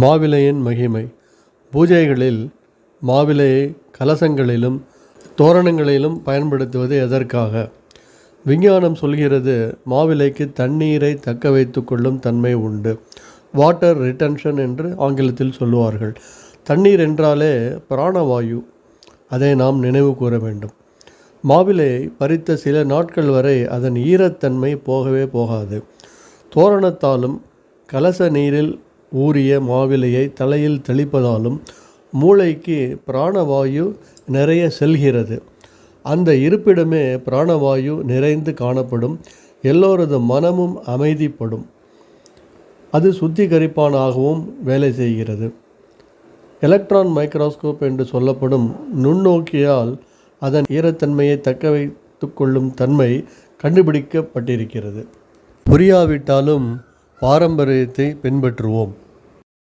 மாவிலையின் மகிமை. பூஜைகளில் மாவிலையை கலசங்களிலும் தோரணங்களிலும் பயன்படுத்துவது எதற்காக? விஞ்ஞானம் சொல்கிறது மாவிலைக்கு தண்ணீரை தக்க வைத்து கொள்ளும் தன்மை உண்டு. வாட்டர் ரிட்டன்ஷன் என்று ஆங்கிலத்தில் சொல்லுவார்கள். தண்ணீர் என்றாலே பிராணவாயு. அதை நாம் நினைவு கூற வேண்டும். மாவிலையை பறித்த சில நாட்கள் வரை அதன் ஈரத்தன்மை போகவே போகாது. தோரணத்தாலும் கலச நீரில் ஊறிய மாவிலையை தலையில் தெளிப்பதாலும் மூளைக்கு பிராணவாயு நிறைய செல்கிறது. அந்த இருப்பிடமே பிராணவாயு நிறைந்து காணப்படும். எல்லோரது மனமும் அமைதிப்படும். அது சுத்திகரிப்பானாகவும் வேலை செய்கிறது. எலக்ட்ரான் மைக்ரோஸ்கோப் என்று சொல்லப்படும் நுண்ணோக்கியால் அதன் ஈரத்தன்மையை தக்க வைத்து கொள்ளும் தன்மை கண்டுபிடிக்கப்பட்டிருக்கிறது. புரியாவிட்டாலும் பாரம்பரியத்தை பின்பற்றுவோம்.